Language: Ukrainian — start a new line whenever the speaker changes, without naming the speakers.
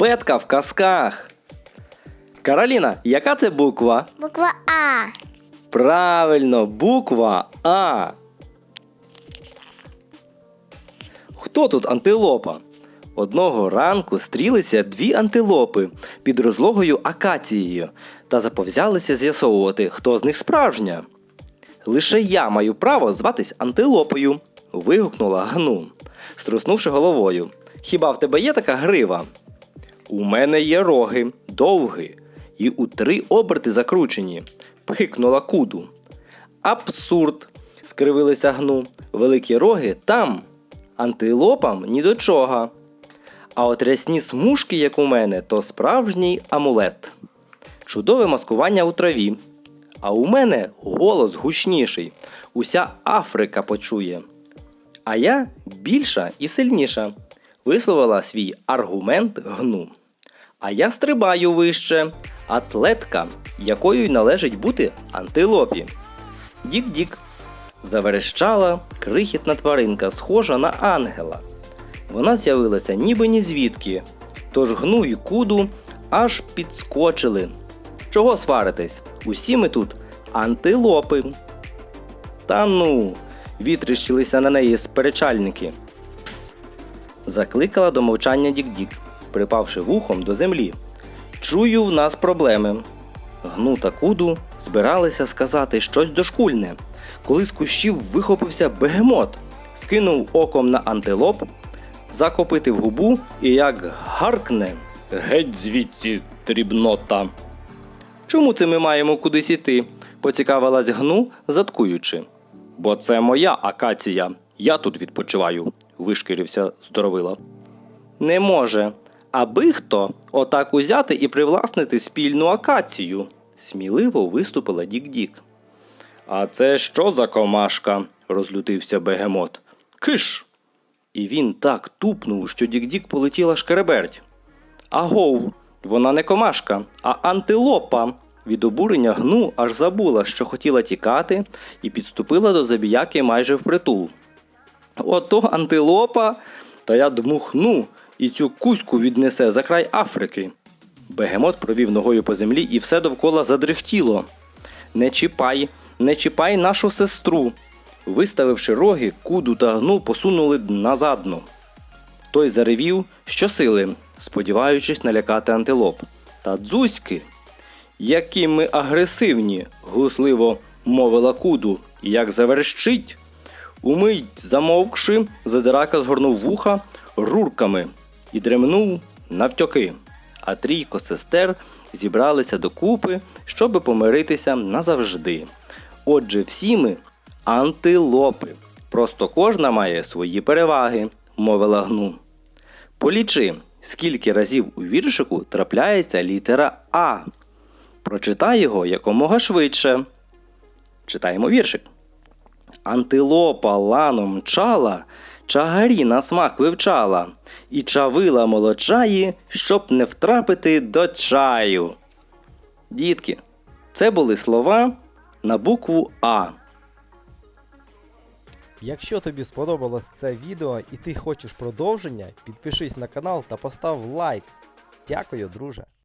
Абетка в казках. Кароліна, яка це буква?
Буква А.
Правильно, буква А. Хто тут антилопа? Одного ранку стрілися дві антилопи під розлогою акацією та заповзялися з'ясовувати, хто з них справжня. Лише я маю право зватись антилопою. вигукнула гну, струснувши головою. Хіба в тебе є така грива? У мене є роги, довгі, і у три оберти закручені, пикнула куду. Абсурд, скривилися гну. Великі роги там, антилопам ні до чого. А от рясні смужки, як у мене, то справжній амулет. Чудове маскування у траві. А у мене голос гучніший. Уся Африка почує. А я більша і сильніша, висловила свій аргумент гну. А я стрибаю вище, атлетка, якою й належить бути антилопі. Дік-дік. Заверещала крихітна тваринка, схожа на ангела. Вона з'явилася ніби ні звідки, тож гну й куду аж підскочили. Чого сваритесь? Усі ми тут антилопи. Та ну, вітрищилися на неї сперечальники. Пс. Закликала до мовчання Дік-Дік, припавши вухом до землі. Чую, в нас проблеми. Гну та куду збиралися сказати щось дошкульне, коли з кущів вихопився бегемот, скинув оком на антилоп, закопитив губу і як гаркне Геть звідси, дрібнота. Чому це ми маємо кудись іти? поцікавилась гну, заткуючи. Бо це моя акація. Я тут відпочиваю, вишкірився здоровила. Не може. Аби хто отак узяти і привласнити спільну акацію, сміливо виступила Дік-Дік. А це що за комашка? розлютився бегемот. Киш. І він так тупнув, що Дік-Дік полетіла шкереберть. Агов, вона не комашка, а антилопа. Від обурення гну аж забула, що хотіла тікати, і підступила до забіяки майже впритул. Ото антилопа, та я дмухну і цю кузьку віднесе за край Африки. Бегемот провів ногою по землі і все довкола задрихтіло. Не чіпай, не чіпай нашу сестру. Виставивши роги, куду та гну посунули назадну. Той заревів щосили, сподіваючись налякати антилоп. Та дзузьки, які ми агресивні, глусливо мовила куду, як заверещить. Умить замовкши, задирака згорнув вуха рурками і дремнув навтьоки. А трійко сестер зібралися докупи, щоби помиритися назавжди. Отже, всі ми антилопи. Просто кожна має свої переваги, мовила гну. Полічи, скільки разів у віршику трапляється літера А. Прочитай його якомога швидше. Читаємо віршик. Антилопа ланом мчала, чагарі на смак вивчала, і чавила молочаї, щоб не втрапити до чаю. Дітки, це були слова на букву А.
Якщо тобі сподобалось це відео і ти хочеш продовження, підпишись на канал та постав лайк. Дякую, друже.